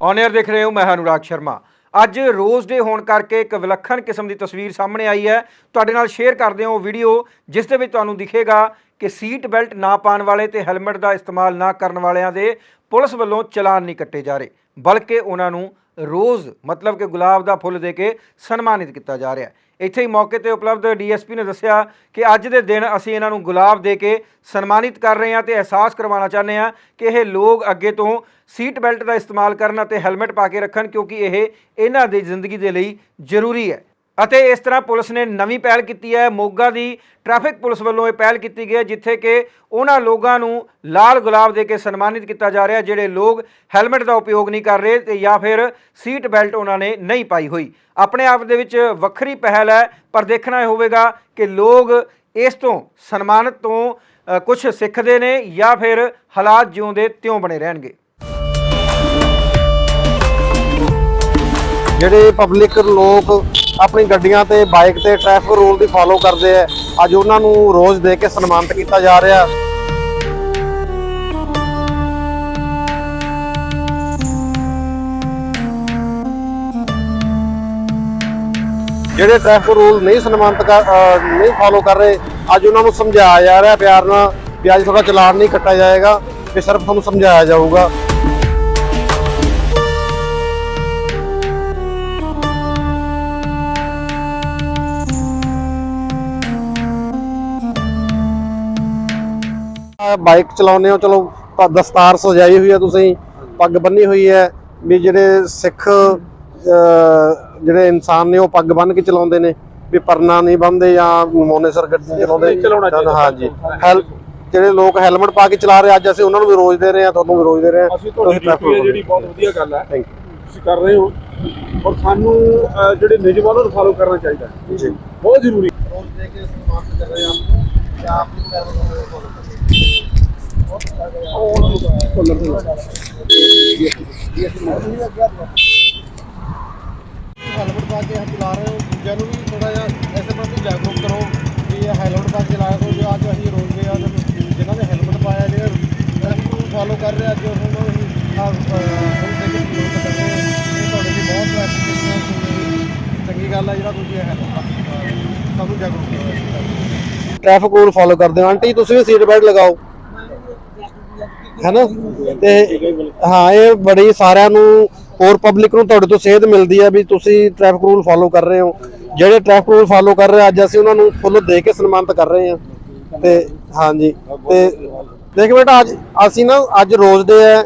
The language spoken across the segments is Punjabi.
ਔਨ 에ਅਰ ਦੇਖ ਰਹੇ ਹੋ ਮੈਂ ਅਨੁਰਾਗ ਸ਼ਰਮਾ। ਅੱਜ ਰੋਜ਼ ਡੇ ਹੋਣ ਕਰਕੇ ਇੱਕ ਵਿਲੱਖਣ ਕਿਸਮ ਦੀ ਤਸਵੀਰ ਸਾਹਮਣੇ ਆਈ ਹੈ। ਤੁਹਾਡੇ ਨਾਲ ਸ਼ੇਅਰ ਕਰਦੇ ਹਾਂ ਉਹ ਵੀਡੀਓ ਜਿਸ ਦੇ ਵਿੱਚ ਤੁਹਾਨੂੰ ਦਿਖੇਗਾ ਕਿ ਸੀਟ ਬੈਲਟ ਨਾ ਪਾਉਣ ਵਾਲੇ ਤੇ ਹੈਲਮਟ ਦਾ ਇਸਤੇਮਾਲ ਨਾ ਕਰਨ ਵਾਲਿਆਂ ਦੇ ਪੁਲਿਸ ਵੱਲੋਂ ਚਲਾਨ ਨਹੀਂ ਕੱਟੇ ਜਾ ਰਹੇ, ਬਲਕਿ ਉਹਨਾਂ ਨੂੰ ਰੋਜ਼, ਮਤਲਬ ਕਿ ਗੁਲਾਬ ਦਾ ਫੁੱਲ ਦੇ ਕੇ ਸਨਮਾਨਿਤ ਕੀਤਾ ਜਾ ਰਿਹਾ ਹੈ। ਇੱਥੇ ਹੀ ਮੌਕੇ ਤੇ ਉਪਲਬਧ ਡੀਐਸਪੀ ਨੇ ਦੱਸਿਆ ਕਿ ਅੱਜ ਦੇ ਦਿਨ ਅਸੀਂ ਇਹਨਾਂ ਨੂੰ ਗੁਲਾਬ ਦੇ ਕੇ ਸਨਮਾਨਿਤ ਕਰ ਰਹੇ ਹਾਂ ਤੇ ਅਹਿਸਾਸ ਕਰਵਾਉਣਾ ਚਾਹੁੰਦੇ ਹਾਂ ਕਿ ਇਹ ਲੋਕ ਅੱਗੇ ਤੋਂ ਸੀਟ ਬੈਲਟ ਦਾ ਇਸਤੇਮਾਲ ਕਰਨ ਅਤੇ ਹੈਲਮਟ ਪਾ ਕੇ ਰੱਖਣ ਕਿਉਂਕਿ ਇਹ ਇਹਨਾਂ ਦੀ ਜ਼ਿੰਦਗੀ ਦੇ ਲਈ ਜ਼ਰੂਰੀ ਹੈ। ਅਤੇ ਇਸ ਤਰ੍ਹਾਂ ਪੁਲਿਸ ਨੇ ਨਵੀਂ ਪਹਿਲ ਕੀਤੀ ਹੈ। ਮੋਗਾ ਦੀ ਟ੍ਰੈਫਿਕ ਪੁਲਿਸ ਵੱਲੋਂ ਇਹ ਪਹਿਲ ਕੀਤੀ ਗਈ ਹੈ, ਜਿੱਥੇ ਕਿ ਉਹਨਾਂ ਲੋਕਾਂ ਨੂੰ ਲਾਲ ਗੁਲਾਬ ਦੇ ਕੇ ਸਨਮਾਨਿਤ ਕੀਤਾ ਜਾ ਰਿਹਾ ਜਿਹੜੇ ਲੋਕ ਹੈਲਮਟ ਦਾ ਉਪਯੋਗ ਨਹੀਂ ਕਰ ਰਹੇ ਤੇ ਜਾਂ ਫਿਰ ਸੀਟ ਬੈਲਟ ਉਹਨਾਂ ਨੇ ਨਹੀਂ ਪਾਈ ਹੋਈ। ਆਪਣੇ ਆਪ ਦੇ ਵਿੱਚ ਵੱਖਰੀ ਪਹਿਲ ਹੈ, ਪਰ ਦੇਖਣਾ ਇਹ ਹੋਵੇਗਾ ਕਿ ਲੋਕ ਇਸ ਤੋਂ ਸਨਮਾਨਿਤ ਤੋਂ ਕੁਝ ਸਿੱਖਦੇ ਨੇ ਜਾਂ ਫਿਰ ਹਾਲਾਤ ਜਿਉਂਦੇ ਤਿਉਂ ਬਣੇ ਰਹਿਣਗੇ। ਜਿਹੜੇ ਪਬਲਿਕ ਲੋਕ ਆਪਣੀ ਗੱਡੀਆਂ ਤੇ ਬਾਈਕ ਤੇ ਟ੍ਰੈਫਿਕ ਰੂਲ ਦੀ ਫਾਲੋ ਕਰਦੇ ਆ, ਅੱਜ ਉਹਨਾਂ ਨੂੰ ਰੋਜ਼ ਦੇ ਕੇ ਸਨਮਾਨਿਤ ਕੀਤਾ ਜਾ ਰਿਹਾ। ਜਿਹੜੇ ਟ੍ਰੈਫਿਕ ਰੂਲ ਨਹੀਂ ਸਨਮਾਨਿਤ ਕਰ ਨਹੀਂ ਫਾਲੋ ਕਰ ਰਹੇ, ਅੱਜ ਉਹਨਾਂ ਨੂੰ ਸਮਝਾਇਆ ਜਾ ਰਿਹਾ ਪਿਆਰ ਨਾਲ ਵੀ ਅੱਜ ਤੁਹਾਡਾ ਚਲਾਨ ਨਹੀਂ ਕੱਟਿਆ ਜਾਏਗਾ, ਤੇ ਸਿਰਫ ਤੁਹਾਨੂੰ ਸਮਝਾਇਆ ਜਾਊਗਾ। ਬਾਈਕ ਚਲਾਉਂਦੇ ਹੋ ਚਲੋ ਪ- ਦਸਤਾਰ ਸਜਾਈ ਹੋਈ ਹੈ ਤੁਸੀਂ ਪੱਗ ਬੰਨੀ ਹੋਈ ਹੈ ਵੀ ਜਿਹੜੇ ਸਿੱਖ ਜਿਹੜੇ ਇਨਸਾਨ ਨੇ ਉਹ ਪੱਗ ਬੰਨ ਕੇ ਚਲਾਉਂਦੇ ਨੇ ਵੀ ਪਰਨਾ ਨਹੀਂ ਬੰਨਦੇ ਜਾਂ ਮੋਨੇਸਰ ਗੱਡੀ ਚਲਾਉਂਦੇ। ਹਾਂਜੀ ਹੈਲ ਜਿਹੜੇ ਲੋਕ ਹੈਲਮਟ ਪਾ ਕੇ ਚਲਾ ਰਹੇ ਅੱਜ ਅਸੀਂ ਉਹਨਾਂ ਨੂੰ ਵੀ ਰੋਜ਼ ਦੇ ਰਹੇ ਹਾਂ ਤੁਹਾਨੂੰ ਵੀ ਰੋਜ਼ ਦੇ ਰਹੇ ਹਾਂ। ਅਸੀਂ ਤੁਹਾਡੀ ਜਿਹੜੀ ਬਹੁਤ ਵਧੀਆ ਗੱਲ ਹੈ। ਥੈਂਕ ਤੁਸੀਂ ਕਰ ਰਹੇ ਹੋ। ਔਰ ਸਾਨੂੰ ਜਿਹੜੇ ਨਿਯਮ ਆ ਉਹਨਾਂ ਨੂੰ ਫਾਲੋ ਕਰਨਾ ਚਾਹੀਦਾ ਹੈ। ਯੂ ਜੀ। ਬਹੁਤ ਜ਼ਰੂਰੀ। ਰੋਜ਼ ਦੇ ਕੇ ਸਮਾਪਤ ਕਰ ਰਹੇ ਹਾਂ। ਆਪ ਹੈਲਮਟ ਪਾ ਕੇ ਚਲਾ ਰਹੇ ਹੋ। ਦੂਜਿਆਂ ਨੂੰ ਵੀ ਥੋੜਾ ਜਿਹਾ ਐਸੇ ਪ੍ਰਤੀ ਜਾਗਰੂਕ ਕਰੋ ਕਿ ਇਹ ਹੈਲਮਟ ਪਾ ਕੇ ਚਲਾਇਆ ਕਰੋ ਜੋ ਅੱਜ ਅਸੀਂ ਰੋਕਦੇ ਆ ਜਿਨ੍ਹਾਂ ਨੇ ਹੈਲਮਟ ਪਾਇਆ ਜਿਹੜੇ ਟ੍ਰੈਫਿਕ ਨੂੰ ਫਾਲੋ ਕਰ ਰਹੇ। ਅੱਜ ਉਹਨਾਂ ਨੂੰ ਅਸੀਂ ਆ ਹੁਣ ਦੇ ਕਰ ਰਹੇ ਇਹ ਤੁਹਾਡੇ ਲਈ ਬਹੁਤ ਟ੍ਰੈਫਿਕ ਚੰਗੀ ਗੱਲ ਹੈ ਜਿਹੜਾ ਤੁਸੀਂ ਇਹ ਹੈਲਮਟ ਸਭ ਨੂੰ ਜਾਗਰੂਕ ਕਰੋ ਟ੍ਰੈਫਿਕ ਰੂਲ ਫਾਲੋ ਕਰਦੇ ਹੋ। ਆਂਟੀ ਤੁਸੀਂ ਵੀ ਸੀਟ ਬੈਲਟ ਲਗਾਓ। ਹੈਨਾ? ਤੇ ਹਾਂ, ਇਹ ਬੜੀ ਸਾਰਿਆਂ ਨੂੰ, ਹੋਰ ਪਬਲਿਕ ਨੂੰ ਤੁਹਾਡੇ ਤੋਂ ਸੇਧ ਮਿਲਦੀ ਹੈ ਵੀ ਤੁਸੀਂ ਟ੍ਰੈਫਿਕ ਰੂਲ ਫਾਲੋ ਕਰ ਰਹੇ ਹੋ। ਜਿਹੜੇ ਟ੍ਰੈਫਿਕ ਰੂਲ ਫਾਲੋ ਕਰ ਰਹੇ ਅੱਜ ਅਸੀਂ ਉਹਨਾਂ ਨੂੰ ਫੁੱਲ ਦੇ ਕੇ ਸਨਮਾਨਿਤ ਕਰ ਰਹੇ ਹਾਂ ਤੇ ਹਾਂਜੀ, ਤੇ ਦੇਖ ਬੇਟਾ, ਅੱਜ ਅਸੀਂ ਨਾ, ਅੱਜ ਰੋਜ਼ ਦੇ ਹੈ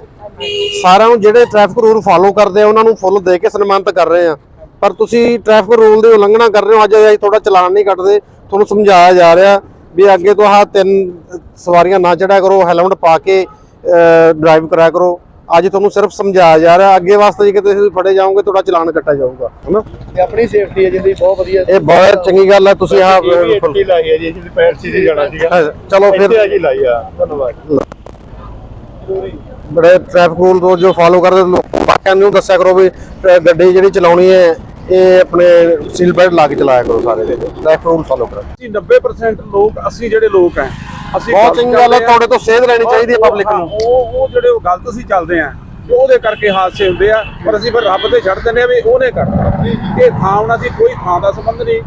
ਸਾਰਿਆਂ ਨੂੰ ਜਿਹੜੇ ਟ੍ਰੈਫਿਕ ਰੂਲ ਫਾਲੋ ਕਰਦੇ ਆ, ਉਹਨਾਂ ਨੂੰ ਫੁੱਲ ਦੇ ਕੇ ਸਨਮਾਨਿਤ ਕਰ ਰਹੇ ਆ। ਪਰ ਤੁਸੀਂ ਟ੍ਰੈਫਿਕ ਰੂਲ ਦੀ ਉਲੰਘਣਾ ਕਰ ਰਹੇ ਹੋ, ਅੱਜ ਅਸੀਂ ਤੁਹਾਡਾ ਚਲਾਨ ਨਹੀਂ ਕੱਟਦੇ। ਤੁਹਾਨੂੰ ਸਮਝਾਇਆ ਜਾ ਰਿਹਾ ਵੀ ਅੱਗੇ ਤੋਂ ਆਹ ਤਿੰਨ ਸਵਾਰੀਆਂ ਨਾ ਚੜਿਆ ਕਰੋ ਹੈਲਮਟ ਪਾ ਕੇ ਡਰਾਈਵ ਕਰਿਆ ਕਰੋ। ਅੱਜ ਤੁਹਾਨੂੰ ਸਿਰਫ ਸਮਝਾਇਆ ਜਾ ਰਿਹਾ ਅੱਗੇ ਵਾਸਤੇ ਜੇ ਤੁਸੀਂ ਫੜੇ ਜਾਓਗੇ ਤੁਹਾਡਾ ਚਲਾਨ ਕੱਟਿਆ ਜਾਊਗਾ ਹੈਨਾ? ਇਹ ਆਪਣੀ ਸੇਫਟੀ ਹੈ ਜਿੰਦੀ ਬਹੁਤ ਵਧੀਆ ਇਹ ਬਹੁਤ ਚੰਗੀ ਗੱਲ ਹੈ ਤੁਸੀਂ ਆਹ ਇੱਥੇ ਲਾਈ ਹੈ ਜੀ ਜਿੱਥੇ ਪੈਰ ਸੀ ਜਾਣਾ ਸੀਗਾ। ਚਲੋ ਫਿਰ। ਇੱਥੇ ਆ ਜੀ ਲਾਈ ਆ ਧੰਨਵਾਦ। ਬੜੇ ਟ੍ਰੈਫਿਕ ਰੂਲ ਤੋਂ ਜੋ ਫਾਲੋ ਕਰਦੇ ਲੋਕ ਨੂੰ ਦੱਸਿਆ ਕਰੋ ਵੀ ਗੱਡੀ ਜਿਹੜੀ ਚਲਾਉਣੀ ਹੈ ਇਹ ਆਪਣੇ ਸੀਲ ਬੈਲਟ ਲਾ ਕੇ ਚਲਾਇਆ ਕਰੋ ਸਾਰੇ ਦੇ। ਟ੍ਰੈਫਿਕ ਰੂਲ ਫਾਲੋ ਕਰੋ। ਅਸੀਂ 90% ਲੋਕ ਅਸੀਂ ਜਿਹੜੇ ਲੋਕ ਹੈ ਅਸੀਂ ਬਹੁਤ ਚੰਗੀ ਗੱਲ ਹੈ। ਤੁਹਾਡੇ ਤੋਂ ਸੇਧ ਲੈਣੀ ਚਾਹੀਦੀ ਹੈ ਪਬਲਿਕ ਨੂੰ। ਉਹ ਉਹ ਜਿਹੜੇ ਉਹ ਗਲਤ ਅਸੀਂ ਚੱਲਦੇ ਆ ਉਹਦੇ ਕਰਕੇ ਹਾਦਸੇ ਹੁੰਦੇ ਆ ਪਰ ਅਸੀਂ ਫਿਰ ਰੱਬ ਤੇ ਛੱਡ ਦਿੰਦੇ ਆ ਵੀ ਉਹਨੇ ਕਰਨਾ। ਇਹ ਥਾਂ ਉਹਨਾਂ ਦੀ ਕੋਈ ਥਾਂ ਦਾ ਸੰਬੰਧ ਨਹੀਂ।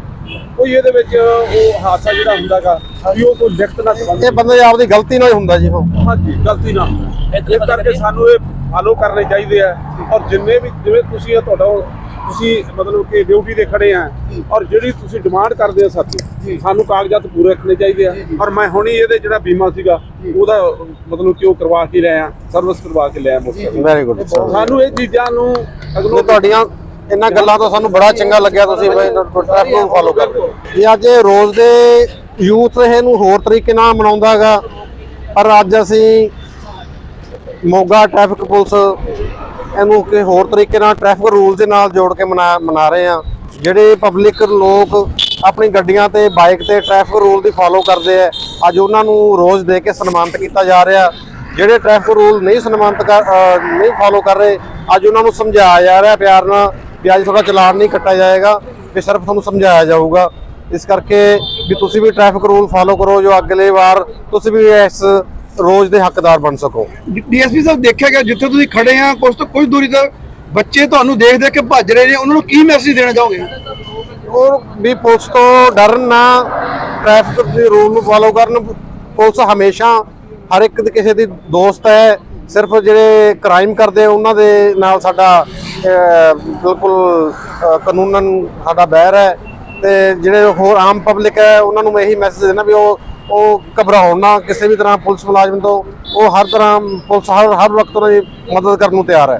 ਕੋਈ ਇਹਦੇ ਵਿੱਚ ਉਹ ਹਾਦਸਾ ਜਿਹੜਾ ਹੁੰਦਾਗਾ ਵੀ ਉਹ ਕੋਈ ਲਿਖਤ ਨਾਲ ਸੰਬੰਧ ਇਹ ਬੰਦੇ ਆਪਦੀ ਗਲਤੀ ਨਾਲ ਹੀ ਹੁੰਦਾ ਜੀ ਉਹ। ਹਾਂਜੀ ਗਲਤੀ ਨਾ ਇਸ ਕਰਕੇ ਸਾਨੂੰ ਇਹ ਫਾਲੋ ਕਰਨੇ ਚਾਹੀਦੇ ਆ। ਔਰ ਜਿੰਨੇ ਵੀ ਜਿਵੇਂ ਤੁਸੀਂ ਇਹ ਤੁਹਾਡਾ ਤੁਸੀਂ ਮਤਲਬ ਕਿ ਡਿਊਟੀ ਤੇ ਖੜੇ ਆ ਔਰ ਜਿਹੜੀ ਤੁਸੀਂ ਡਿਮਾਂਡ ਕਰਦੇ ਆ ਸਾਥੀ ਸਾਨੂੰ ਕਾਗਜ਼ਾਤ ਪੂਰੇ ਰੱਖਣੇ ਚਾਹੀਦੇ ਆ। ਔਰ ਮੈਂ ਹੁਣੀ ਇਹਦੇ ਜਿਹੜਾ ਬੀਮਾ ਸੀਗਾ ਉਹਦਾ ਮਤਲਬ ਕਿ ਉਹ ਕਰਵਾ ਕੇ ਲਿਆ ਸਰਵਿਸ ਕਰਵਾ ਕੇ ਲਿਆ ਮੋਟਰਸਾਈਕਲ। ਵੈਰੀ ਗੁੱਡ ਸਾਨੂੰ ਇਹ ਚੀਜ਼ਾਂ ਨੂੰ ਅਗਲੋਂ ਤੁਹਾਡੀਆਂ ਇਹਨਾਂ ਗੱਲਾਂ ਤੋਂ ਸਾਨੂੰ ਬੜਾ ਚੰਗਾ ਲੱਗਿਆ ਤੁਸੀਂ ਟ੍ਰੈਫਿਕ ਰੂਲ ਫਾਲੋ ਕਰਦੇ ਹੋ। ਇਹ ਅੱਜ ਇਹ ਰੋਜ਼ ਦੇ ਯੂਥ ਇਹਨੂੰ ਹੋਰ ਤਰੀਕੇ ਨਾਲ ਮਨਾਉਂਦਾ ਹੈਗਾ। ਪਰ ਅੱਜ ਅਸੀਂ ਮੋਗਾ ਟ੍ਰੈਫਿਕ ਪੁਲਿਸ ਇਹਨੂੰ ਕਿ ਹੋਰ ਤਰੀਕੇ ਨਾਲ ਟ੍ਰੈਫਿਕ ਰੂਲ ਦੇ ਨਾਲ ਜੋੜ ਕੇ ਮਨਾ ਮਨਾ ਰਹੇ ਆ। ਜਿਹੜੇ ਪਬਲਿਕ ਲੋਕ ਆਪਣੀ ਗੱਡੀਆਂ ਤੇ ਬਾਈਕ ਤੇ ਟ੍ਰੈਫਿਕ ਰੂਲ ਦੀ ਫਾਲੋ ਕਰਦੇ ਆ, ਅੱਜ ਉਹਨਾਂ ਨੂੰ ਰੋਜ਼ ਦੇ ਕੇ ਸਨਮਾਨਿਤ ਕੀਤਾ ਜਾ ਰਿਹਾ। ਜਿਹੜੇ ਟ੍ਰੈਫਿਕ ਰੂਲ ਨਹੀਂ ਸਨਮਾਨਿਤ ਕਰ ਨਹੀਂ ਫਾਲੋ ਕਰ ਰਹੇ, ਅੱਜ ਉਹਨਾਂ ਨੂੰ ਸਮਝਾਇਆ ਜਾ ਰਿਹਾ ਪਿਆਰ ਨਾਲ ਵੀ ਅੱਜ ਤੁਹਾਡਾ ਚਲਾਨ ਨਹੀਂ ਕੱਟਿਆ ਜਾਏਗਾ ਤੇ ਸਿਰਫ ਤੁਹਾਨੂੰ ਸਮਝਾਇਆ ਜਾਊਗਾ। ਇਸ ਕਰਕੇ ਵੀ ਤੁਸੀਂ ਵੀ ਟ੍ਰੈਫਿਕ ਰੂਲ ਫਾਲੋ ਕਰੋ ਜੋ ਅਗਲੇ ਵਾਰ ਤੁਸੀਂ ਵੀ ਇਸ ਰੋਜ਼ ਦੇ ਹੱਕਦਾਰ ਬਣ ਸਕੋ। ਡੀਐਸਪੀ ਸਾਹਿਬ ਦੇਖਿਆ ਗਿਆ ਜਿੱਥੇ ਤੁਸੀਂ ਖੜੇ ਆ ਕੁਝ ਤੋਂ ਕੁਝ ਦੂਰੀ ਤੱਕ ਬੱਚੇ ਤੁਹਾਨੂੰ ਦੇਖ ਦੇਖ ਕੇ ਭੱਜ ਰਹੇ ਨੇ ਉਹਨਾਂ ਨੂੰ ਕੀ ਮੈਸੇਜ ਦੇਣਾ ਚਾਹੋਗੇ? ਉਹ ਵੀ ਪੁਲਿਸ ਤੋਂ ਡਰਨ ਨਾ ਟ੍ਰੈਫਿਕ ਦੇ ਰੂਲ ਨੂੰ ਫਾਲੋ ਕਰਨ। ਪੁਲਿਸ ਹਮੇਸ਼ਾ ਹਰ ਇੱਕ ਦੇ ਕਿਸੇ ਦੀ ਦੋਸਤ ਹੈ ਸਿਰਫ ਜਿਹੜੇ ਕ੍ਰਾਈਮ ਕਰਦੇ ਉਹਨਾਂ ਦੇ ਨਾਲ ਸਾਡਾ ਬਿਲਕੁਲ ਕਾਨੂੰਨਨ ਸਾਡਾ ਬੈਰ ਹੈ। ਤੇ ਜਿਹੜੇ ਹੋਰ ਆਮ ਪਬਲਿਕ ਹੈ ਉਹਨਾਂ ਨੂੰ ਮੈਂ ਇਹੀ ਮੈਸੇਜ ਦੇਣਾ ਵੀ ਉਹ ਉਹ ਘਬਰਾਉਣ ਨਾ, ਕਿਸੇ ਵੀ ਤਰ੍ਹਾਂ ਪੁਲਿਸ ਮੁਲਾਜ਼ਮ ਤੋਂ, ਉਹ ਹਰ ਤਰ੍ਹਾਂ ਪੁਲਿਸ ਹਰ ਹਰ ਵਕਤ ਉਹਨਾਂ ਮਦਦ ਕਰਨ ਨੂੰ ਤਿਆਰ ਹੈ।